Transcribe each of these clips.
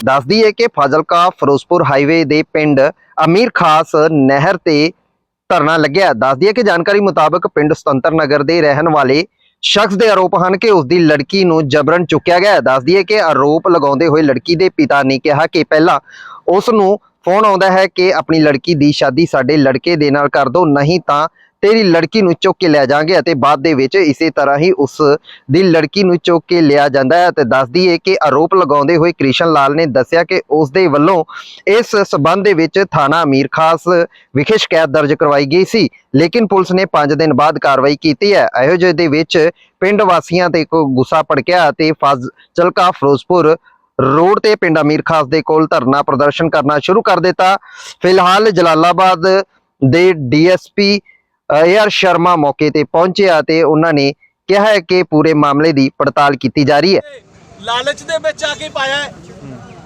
ਦੱਸਦੀ ਹੈ ਕਿ ਫਾਜ਼ਿਲਕਾ ਫਿਰੋਜ਼ਪੁਰ ਹਾਈਵੇ ਦੇ ਪਿੰਡ ਅਮੀਰ ਖਾਸ ਨਹਿਰ ਤੇ ਧਰਨਾ ਲੱਗਿਆ। ਦੱਸਦੀ ਹੈ ਕਿ ਜਾਣਕਾਰੀ ਮੁਤਾਬਕ ਪਿੰਡ ਸੁਤੰਤਰ ਨਗਰ ਦੇ ਰਹਿਣ ਵਾਲੇ ਸ਼ਖਸ ਦੇ ਆਰੋਪ ਹਨ ਕਿ ਉਸ ਦੀ ਲੜਕੀ ਨੂੰ ਜਬਰਨ ਚੁੱਕਿਆ ਗਿਆ ਦੱਸਦੀ ਹੈ ਕਿ ਆਰੋਪ ਲਗਾਉਂਦੇ ਹੋਏ ਲੜਕੀ ਦੇ ਪਿਤਾ ਨੇ ਕਿਹਾ ਕਿ ਪਹਿਲਾਂ ਉਸ ਨੂੰ ਫੋਨ ਆਉਂਦਾ ਹੈ ਕਿ ਆਪਣੀ ਲੜਕੀ ਦੀ ਸ਼ਾਦੀ ਸਾਡੇ ਲੜਕੇ ਦੇ ਨਾਲ ਕਰ ਦਿਓ, ਨਹੀਂ ਤਾਂ ਤੇਰੀ ਲੜਕੀ ਨੂੰ ਚੁੱਕ ਕੇ ਲੈ ਜਾਾਂਗੇ ਅਤੇ ਬਾਅਦ ਦੇ ਵਿੱਚ ਇਸੇ ਤਰ੍ਹਾਂ ਹੀ ਉਸ ਦੀ ਲੜਕੀ ਨੂੰ ਚੁੱਕ ਕੇ ਲਿਆ ਜਾਂਦਾ ਹੈ ਤੇ ਦੱਸਦੀ ਹੈ ਕਿ ਆਰੋਪ ਲਗਾਉਂਦੇ ਹੋਏ ਕ੍ਰਿਸ਼ਨ ਲਾਲ ਨੇ ਦੱਸਿਆ ਕਿ ਉਸ ਦੇ ਵੱਲੋਂ ਇਸ ਸਬੰਧ ਦੇ ਵਿੱਚ ਥਾਣਾ ਅਮੀਰ ਖਾਸ ਵਿਖੇ ਸ਼ਿਕਾਇਤ ਦਰਜ ਕਰਵਾਈ ਗਈ ਸੀ। ਲੇਕਿਨ ਪੁਲਿਸ ਨੇ 5 ਦਿਨ ਬਾਅਦ ਕਾਰਵਾਈ ਕੀਤੀ ਹੈ। ਇਹੋ ਜਿਹੇ ਦੇ ਵਿੱਚ ਪਿੰਡ ਵਾਸੀਆਂ ਤੇ ਕੋ ਗੁੱਸਾ ਭੜਕਿਆ ਤੇ ਫਾਜ਼ਿਲਕਾ ਫਿਰੋਜ਼ਪੁਰ ਰੋਡ ਤੇ ਪਿੰਡ ਅਮੀਰ ਖਾਸ ਦੇ ਕੋਲ ਧਰਨਾ ਪ੍ਰਦਰਸ਼ਨ ਕਰਨਾ ਸ਼ੁਰੂ ਕਰ ਦਿੱਤਾ। ਫਿਲਹਾਲ ਜਲਾਲਾਬਾਦ ਦੇ ਡੀਐਸਪੀ ਏਆਰ ਸ਼ਰਮਾ ਮੌਕੇ ਤੇ ਪਹੁੰਚਿਆ ਤੇ ਉਹਨਾਂ ਨੇ ਕਿਹਾ ਹੈ ਕਿ ਪੂਰੇ ਮਾਮਲੇ ਦੀ ਪੜਤਾਲ ਕੀਤੀ ਜਾ ਰਹੀ ਹੈ। ਲਾਲਚ ਦੇ ਵਿੱਚ ਆ ਕੇ ਪਾਇਆ ਹੈ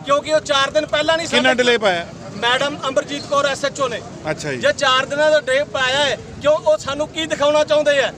ਕਿਉਂਕਿ ਉਹ 4 ਦਿਨ ਪਹਿਲਾਂ ਨਹੀਂ ਕਿੰਨਾ ਡਿਲੇ ਪਾਇਆ? ਮੈਡਮ ਅਮਰਜੀਤ ਕੌਰ ਐਸਐਚਓ ਨੇ। ਅੱਛਾ ਜੀ। ਜੇ 4 ਦਿਨਾਂ ਦਾ ਡੇ ਪਾਇਆ ਹੈ ਕਿਉਂ ਉਹ ਸਾਨੂੰ ਕੀ ਦਿਖਾਉਣਾ ਚਾਹੁੰਦੇ ਆ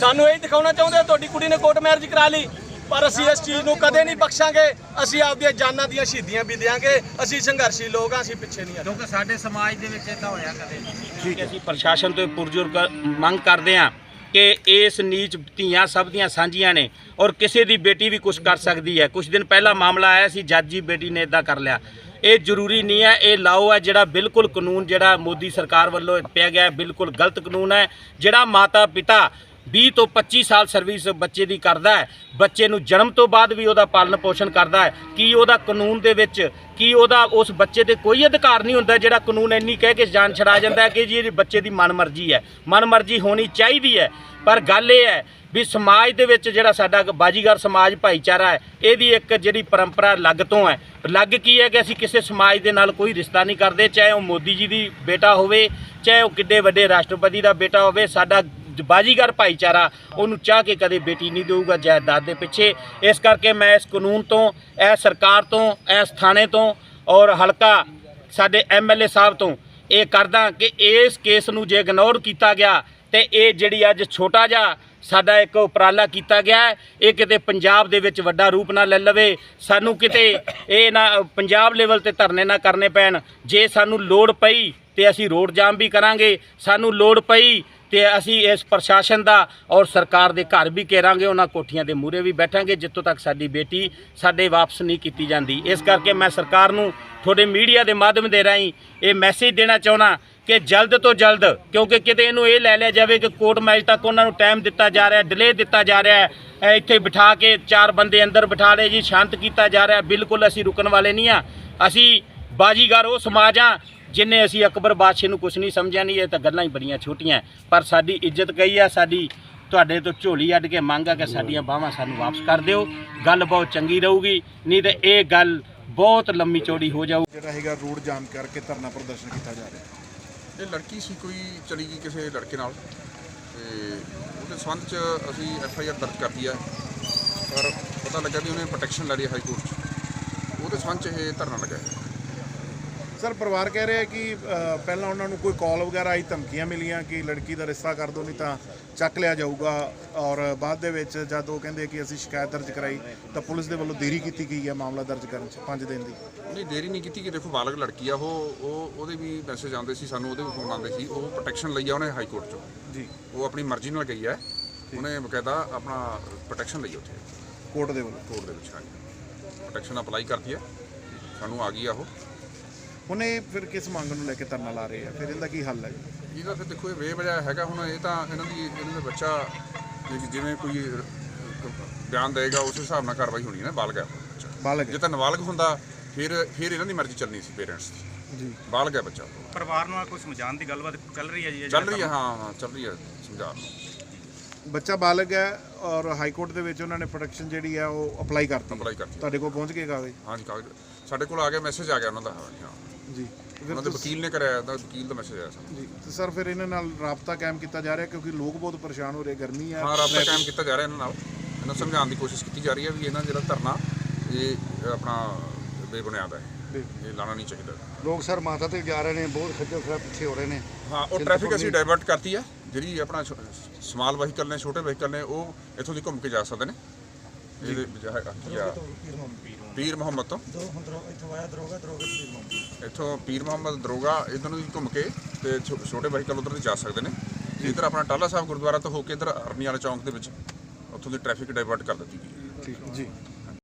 ਸਾਨੂੰ ਇਹ ਦਿਖਾਉਣਾ ਚਾਹੁੰਦੇ ਆ ਤੁਹਾਡੀ ਕੁੜੀ ਨੇ ਕੋਰਟ ਮੈਰਿਜ ਕਰਾ ਲਈ। ਪਰ ਅਸੀਂ ਇਸ ਚੀਜ਼ ਨੂੰ ਕਦੇ ਨਹੀਂ ਬਖਸ਼ਾਂਗੇ। ਅਸੀਂ ਆਪਦੀਆਂ ਜਾਨਾਂ ਦੀਆਂ ਸ਼ਹੀਦੀਆਂ ਵੀ ਦਿਆਂਗੇ। ਅਸੀਂ ਸੰਘਰਸ਼ੀ ਲੋਕ ਆ ਅਸੀਂ ਪਿੱਛੇ ਨਹੀਂ ਹਟਾਂਗੇ ਕਿਉਂਕਿ ਸਾਡੇ ਸਮਾਜ ਦੇ ਵਿੱਚ ਇਦਾਂ ਹੋਇਆ ਕਦੇ ਨਹੀਂ। ਠੀਕ ਹੈ। ਅਸੀਂ ਪ੍ਰਸ਼ਾਸਨ ਤੋਂ ਪੁਰਜੋਰ ਮੰਗ ਕਰਦੇ ਹਾਂ ਕਿ ਇਸ ਨੀਚ ਧੀਆਂ ਸਭ ਦੀਆਂ ਸਾਂਝੀਆਂ ਨੇ ਔਰ ਕਿਸੇ ਦੀ ਬੇਟੀ ਵੀ ਕੁਝ ਕਰ ਸਕਦੀ ਹੈ। ਕੁਝ ਦਿਨ ਪਹਿਲਾਂ ਮਾਮਲਾ ਆਇਆ ਸੀ ਜੱਜ ਜੀ ਬੇਟੀ ਨੇ ਇਦਾਂ ਕਰ ਲਿਆ। ਇਹ ਜ਼ਰੂਰੀ ਨਹੀਂ ਹੈ ਇਹ ਲਾਓ ਹੈ ਜਿਹੜਾ ਬਿਲਕੁਲ ਕਾਨੂੰਨ ਜਿਹੜਾ ਮੋਦੀ ਸਰਕਾਰ ਵੱਲੋਂ ਪਿਆ ਗਿਆ ਬਿਲਕੁਲ ਗਲਤ ਕਾਨੂੰਨ ਹੈ। ਜਿਹੜਾ ਮਾਤਾ ਪਿਤਾ 20 ਤੋਂ 25 ਸਾਲ ਸਰਵਿਸ ਬੱਚੇ ਦੀ ਕਰਦਾ ਹੈ। ਬੱਚੇ ਨੂੰ ਜਨਮ ਤੋਂ ਬਾਅਦ ਵੀ ਉਹਦਾ ਪਾਲਣ ਪੋਸ਼ਣ ਕਰਦਾ ਹੈ। ਕੀ ਉਹਦਾ ਕਾਨੂੰਨ ਦੇ ਵਿੱਚ, ਕੀ ਉਹਦਾ ਉਸ ਬੱਚੇ ਤੇ ਕੋਈ ਅਧਿਕਾਰ ਨਹੀਂ ਹੁੰਦਾ ਜਿਹੜਾ ਕਾਨੂੰਨ ਇੰਨੀ ਕਹਿ ਕੇ ਜਾਨ ਛੜਾ ਜਾਂਦਾ ਹੈ ਕਿ ਜੀ ਇਹ ਬੱਚੇ ਦੀ ਮਨਮਰਜ਼ੀ ਹੈ। ਮਨਮਰਜ਼ੀ ਹੋਣੀ ਚਾਹੀਦੀ ਹੈ। ਪਰ ਗੱਲ ਇਹ ਹੈ ਵੀ ਸਮਾਜ ਦੇ ਵਿੱਚ ਜਿਹੜਾ ਸਾਡਾ ਬਾਜੀਗਰ ਸਮਾਜ ਭਾਈਚਾਰਾ ਹੈ, ਇਹਦੀ ਇੱਕ ਜਿਹੜੀ ਪਰੰਪਰਾ ਲੱਗ ਤੋਂ ਹੈ। ਲੱਗ ਕੀ ਹੈ ਕਿ ਅਸੀਂ ਕਿਸੇ ਸਮਾਜ ਦੇ ਨਾਲ ਕੋਈ ਰਿਸ਼ਤਾ ਨਹੀਂ ਕਰਦੇ, ਚਾਹੇ ਉਹ ਮੋਦੀ ਜੀ ਦੀ ਬੇਟਾ ਹੋਵੇ, ਚਾਹੇ ਉਹ ਕਿੱਡੇ ਵੱਡੇ ਰਾਸ਼ਟਰਪਤੀ ਦਾ ਬੇਟਾ ਹੋਵੇ, ਸਾਡਾ ਬਾਜੀਗਰ ਭਾਈਚਾਰਾ, ਉਹਨੂੰ ਚਾਹ ਕੇ ਕਦੇ ਬੇਟੀ ਨਹੀਂ ਦੇਊਗਾ, ਜਾਇਦਾਦ ਦੇ ਪਿੱਛੇ। ਇਸ ਕਰਕੇ ਮੈਂ ਇਸ ਕਾਨੂੰਨ ਤੋਂ, ਇਹ ਸਰਕਾਰ ਤੋਂ ਇਸ ਥਾਣੇ ਤੋਂ ਔਰ ਹਲਕਾ ਸਾਡੇ ਐਮਐਲਏ ਸਾਹਿਬ ਤੋਂ ਇਹ ਕਰਦਾ ਕਿ ਇਸ ਕੇਸ ਨੂੰ ਜੇ ਇਗਨੋਰ ਕੀਤਾ ਗਿਆ ਤੇ ਇਹ ਜਿਹੜੀ ਅੱਜ ਛੋਟਾ ਜਿਹਾ ਸਾਡਾ ਇੱਕ ਉਪਰਾਲਾ ਕੀਤਾ ਗਿਆ ਹੈ, ਇਹ ਕਿਤੇ ਪੰਜਾਬ ਦੇ ਵਿੱਚ ਵੱਡਾ ਰੂਪ ਨਾ ਲੈ ਲਵੇ, ਸਾਨੂੰ ਕਿਤੇ ਇਹ ਨਾ, ਪੰਜਾਬ ਲੈਵਲ ਤੇ ਧਰਨੇ ਨਾ ਕਰਨੇ ਪੈਣ। ਜੇ ਸਾਨੂੰ ਲੋੜ ਪਈ ਤੇ ਅਸੀਂ ਰੋਡ ਜਾਮ ਵੀ ਕਰਾਂਗੇ, ਸਾਨੂੰ ਲੋੜ ਪਈ ਤੇ ਅਸੀਂ ਇਸ ਪ੍ਰਸ਼ਾਸਨ ਦਾ ਔਰ ਸਰਕਾਰ ਦੇ ਘਰ ਵੀ ਘੇਰਾਂਗੇ, ਉਹਨਾਂ ਕੋਠੀਆਂ ਦੇ ਮੂਹਰੇ ਵੀ ਬੈਠਾਂਗੇ, ਜਿੱਥੋਂ ਤੱਕ ਸਾਡੀ ਬੇਟੀ ਸਾਡੇ ਵਾਪਸ ਨਹੀਂ ਕੀਤੀ ਜਾਂਦੀ। ਇਸ ਕਰਕੇ ਮੈਂ ਸਰਕਾਰ ਨੂੰ ਤੁਹਾਡੇ ਮੀਡੀਆ ਦੇ ਮਾਧਿਅਮ ਦੇ ਰਾਹੀਂ ਇਹ ਮੈਸੇਜ ਦੇਣਾ ਚਾਹੁੰਦਾ ਕਿ ਜਲਦ ਤੋਂ ਜਲਦ, ਕਿਉਂਕਿ ਕਿਤੇ ਇਹਨੂੰ ਇਹ ਲੈ ਲਿਆ ਜਾਵੇ ਕਿ ਕੋਰਟ ਮੈਚ ਤੱਕ ਉਹਨਾਂ ਨੂੰ ਟਾਈਮ ਦਿੱਤਾ ਜਾ ਰਿਹਾ ਡਿਲੇ ਦਿੱਤਾ ਜਾ ਰਿਹਾ ਇੱਥੇ ਬਿਠਾ ਕੇ ਚਾਰ ਬੰਦੇ ਅੰਦਰ ਬਿਠਾ ਲਏ ਜੀ, ਸ਼ਾਂਤ ਕੀਤਾ ਜਾ ਰਿਹਾ, ਬਿਲਕੁਲ ਅਸੀਂ ਰੁਕਣ ਵਾਲੇ ਨਹੀਂ ਆ ਅਸੀਂ ਬਾਜੀਗਰ ਉਹ ਸਮਾਜ ਆ ਜਿਨੇ ਅਸੀਂ ਅਕਬਰ ਬਾਦਸ਼ਾਹ ਨੂੰ ਕੁਝ ਨਹੀਂ ਸਮਝਿਆ ਨਹੀਂ ਇਹ ਤਾਂ ਗੱਲਾਂ ਹੀ ਬੜੀਆਂ ਛੋਟੀਆਂ ਪਰ ਸਾਡੀ ਇੱਜ਼ਤ ਗਈ ਆ ਸਾਡੀ ਤੁਹਾਡੇ ਤੋਂ ਝੋਲੀ ਅੱਡ ਕੇ ਮੰਗ ਆ ਕਿ ਸਾਡੀਆਂ ਬਾਹਾਂ ਸਾਨੂੰ ਵਾਪਸ ਕਰ ਦਿਓ। ਗੱਲ ਬਹੁਤ ਚੰਗੀ ਰਹੂਗੀ ਨਹੀਂ ਤੇ ਇਹ ਗੱਲ ਬਹੁਤ ਲੰਮੀ ਚੌੜੀ ਹੋ ਜਾਊ। ਜਿਹੜਾ ਹੈਗਾ ਰੋਡ ਜਾਮ ਕਰਕੇ ਧਰਨਾ ਪ੍ਰਦਰਸ਼ਨ ਕੀਤਾ ਜਾ ਰਿਹਾ। ਇਹ ਲੜਕੀ ਸੀ ਕੋਈ ਚਲੀ ਗਈ ਕਿਸੇ ਲੜਕੇ ਨਾਲ। ਤੇ ਉਹਦੇ ਸੰਬੰਧ ਚ ਅਸੀਂ ਐਫ ਆਈ ਆਰ ਦਰਜ ਕਰਤੀ ਹੈ ਪਰ ਪਤਾ ਲੱਗਾ ਵੀ ਉਹਨੇ ਪ੍ਰੋਟੈਕਸ਼ਨ ਲੈ ਲਈ ਹਾਈ ਕੋਰਟ 'ਚ। ਉਹਦੇ ਸੰਬੰਧ ਚ ਇਹ ਧਰਨਾ ਲੱਗਾ ਹੈ। ਸਰ ਪਰਿਵਾਰ ਕਹਿ ਰਿਹਾ ਕਿ ਪਹਿਲਾਂ ਉਹਨਾਂ ਨੂੰ ਕੋਈ ਕਾਲ ਵਗੈਰਾ ਆਈ ਧਮਕੀਆਂ ਮਿਲੀਆਂ ਕਿ ਲੜਕੀ ਦਾ ਰਿਸ਼ਤਾ ਕਰ ਦਿਓ ਨਹੀਂ ਤਾਂ ਚੱਕ ਲਿਆ ਜਾਊਗਾ। ਔਰ ਬਾਅਦ ਦੇ ਵਿੱਚ ਜਦ ਉਹ ਕਹਿੰਦੇ ਕਿ ਅਸੀਂ ਸ਼ਿਕਾਇਤ ਦਰਜ ਕਰਾਈ ਤਾਂ ਪੁਲਿਸ ਦੇ ਵੱਲੋਂ ਦੇਰੀ ਕੀਤੀ ਗਈ ਹੈ ਮਾਮਲਾ ਦਰਜ ਕਰਨ 'ਚ 5 ਦਿਨ ਦੀ। ਨਹੀਂ ਦੇਰੀ ਨਹੀਂ ਕੀਤੀ ਕਿ ਦੇਖੋ ਬਾਲਗ ਲੜਕੀ ਆ ਉਹ ਉਹ ਉਹਦੇ ਵੀ ਮੈਸੇਜ ਆਉਂਦੇ ਸੀ ਸਾਨੂੰ ਉਹਦੇ ਵੀ ਫੋਨ ਆਉਂਦੇ ਸੀ ਉਹ ਪ੍ਰੋਟੈਕਸ਼ਨ ਲਈ ਆ ਉਹਨੇ ਹਾਈ ਕੋਰਟ 'ਚੋਂ। ਜੀ। ਉਹ ਆਪਣੀ ਮਰਜ਼ੀ ਨਾਲ ਗਈ ਹੈ ਉਹਨੇ ਬਕਾਇਦਾ ਆਪਣਾ ਪ੍ਰੋਟੈਕਸ਼ਨ ਲਈ ਉੱਥੇ। ਕੋਰਟ ਦੇ ਵੱਲੋਂ। ਕੋਰਟ ਦੇ ਵਿੱਚ ਆ ਪ੍ਰੋਟੈਕਸ਼ਨ ਅਪਲਾਈ ਕਰਤੀ ਹੈ। ਸਾਨੂੰ ਆ ਗਈ ਆ ਉਹ। ਹੁਣ ਇਹ ਫਿਰ ਕਿਸ ਮੰਗ ਨੂੰ ਲੈ ਕੇ ਧਰਨਾ ਲਾ ਰਹੇ ਆ? ਫਿਰ ਇਹਦਾ ਕੀ ਹੱਲ ਹੈ? ਜੀ ਇਹਦਾ ਫਿਰ ਦੇਖੋ ਇਹ ਬੇਵਜ੍ਹਾ ਹੈਗਾ ਹੁਣ ਇਹ ਤਾਂ ਇਹਨਾਂ ਦੀ ਇਹਨਾਂ ਦਾ ਬੱਚਾ ਜਿਵੇਂ ਕੋਈ ਬਿਆਨ ਦੇਗਾ ਉਸ ਹਿਸਾਬ ਨਾਲ ਕਾਰਵਾਈ ਹੋਣੀ ਹੈ ਨਾ ਬਾਲਗ ਹੈ। ਬਾਲਗ ਜੇ ਤਾਂ ਨਾਬਾਲਗ ਹੁੰਦਾ ਫਿਰ ਫਿਰ ਇਹਨਾਂ ਦੀ ਮਰਜ਼ੀ ਚੱਲਣੀ ਸੀ ਪੇਰੈਂਟਸ ਦੀ। ਜੀ। ਬਾਲਗ ਹੈ ਬੱਚਾ। ਪਰਿਵਾਰ ਨੂੰ ਕੋਈ ਸਮਝਾਉਣ ਦੀ ਗੱਲਬਾਤ ਚੱਲ ਰਹੀ ਹੈ ਜੀ ਚੱਲ ਰਹੀ ਹੈ ਹਾਂ ਹਾਂ ਚੱਲ ਰਹੀ ਹੈ ਸਮਝਾ ਬੱਚਾ ਬਾਲਗ ਹੈ ਔਰ ਹਾਈ ਕੋਰਟ ਦੇ ਵਿੱਚ ਉਹਨਾਂ ਨੇ ਪ੍ਰੋਟੈਕਸ਼ਨ ਜਿਹੜੀ ਹੈ ਉਹ ਅਪਲਾਈ ਕਰਤੀ ਅਪਲਾਈ ਕਰਤੀ ਤੁਹਾਡੇ ਕੋਲ ਪਹੁੰਚ ਗਏ ਕਾਗਜ਼? ਹਾਂਜੀ ਕਾਗਜ਼। ਸਾਡੇ ਕੋਲ ਆ ਗਿਆ ਮੈਸੇਜ ਆ ਗਿਆ ਉਹਨਾਂ ਦਾ ਹਾਂ। ਜੀ। ਫਿਰ ਉਹਨਾਂ ਦੇ ਤੁਸੀਂ- ਵਕੀਲ ਨੇ ਕਰਾਇਆ ਤਾਂ ਵਕੀਲ ਦਾ ਮੈਸੇਜ ਆਇਆ ਸਾਨੂੰ ਜੀ। ਤੇ ਸਰ ਫਿਰ ਇਹਨਾਂ ਨਾਲ ਰਾਬਤਾ ਕਾਇਮ ਕੀਤਾ ਜਾ ਰਿਹਾ ਕਿਉਂਕਿ ਲੋਕ ਬਹੁਤ ਪਰੇਸ਼ਾਨ ਹੋ ਰਹੇ ਗਰਮੀ ਆ ਹਾਂ ਰਾਬਤਾ ਕਾਇਮ ਕੀਤਾ ਜਾ ਰਿਹਾ ਇਹਨਾਂ ਨਾਲ। ਇਹਨਾਂ ਨੂੰ ਸਮਝਾਉਣ ਦੀ ਕੋਸ਼ਿਸ਼ ਕੀਤੀ ਜਾ ਰਹੀ ਹੈ ਵੀ ਇਹਨਾਂ ਜਿਹੜਾ ਧਰਨਾ ਇਹ ਆਪਣਾ ਬੇਬੁਨਿਆਦ ਹੈ। ਇਹ ਲਾਣਾ ਨਹੀਂ ਚਾਹੀਦਾ। ਲੋਕ ਸਰ ਮਾਤਾ ਤੇ ਜਾ ਰਹੇ ਨੇ ਬਹੁਤ ਖੱਜਲ ਖਰਾਬ ਪਿੱਛੇ ਹੋ ਰਹੇ ਨੇ। ਹਾਂ ਉਹ ਟ੍ਰੈਫਿਕ ਅਸੀਂ ਡਾਇਵਰਟ ਕਰਤੀ ਹੈ। ਜਿਹੜੀ ਆਪਣਾ ਸਮਾਲ ਵਹੀਕਲ ਨੇ ਛੋਟੇ ਵਹੀਕਲ ਨੇ ਉਹ ਇੱਥੋਂ ਦੀ ਘੁੰਮ ਕੇ ਜਾ ਸਕਦੇ ਨੇ। ਇਹਦੇ ਪੀਰ ਮੁਹੰਮਦ ਤੋਂ ਇੱਥੋਂ ਪੀਰ ਮੁਹੰਮਦ ਦਰੋਗਾ ਇਧਰ ਨੂੰ ਘੁੰਮ ਕੇ ਤੇ ਛੋ- ਛੋਟੇ ਵਹੀਕਲ ਉਧਰ ਦੀ ਜਾ ਸਕਦੇ ਨੇ ਇਧਰ ਆਪਣਾ ਟਾਲਾ ਸਾਹਿਬ ਗੁਰਦੁਆਰਾ ਤੋਂ ਹੋ ਕੇ ਇਧਰ ਅਰਨੀ ਵਾਲੇ ਚੌਂਕ ਦੇ ਵਿੱਚ ਉੱਥੋਂ ਦੀ ਟ੍ਰੈਫਿਕ ਡਾਇਵਰਟ ਕਰ ਦਿੱਤੀ ਗਈ ਠੀਕ ਜੀ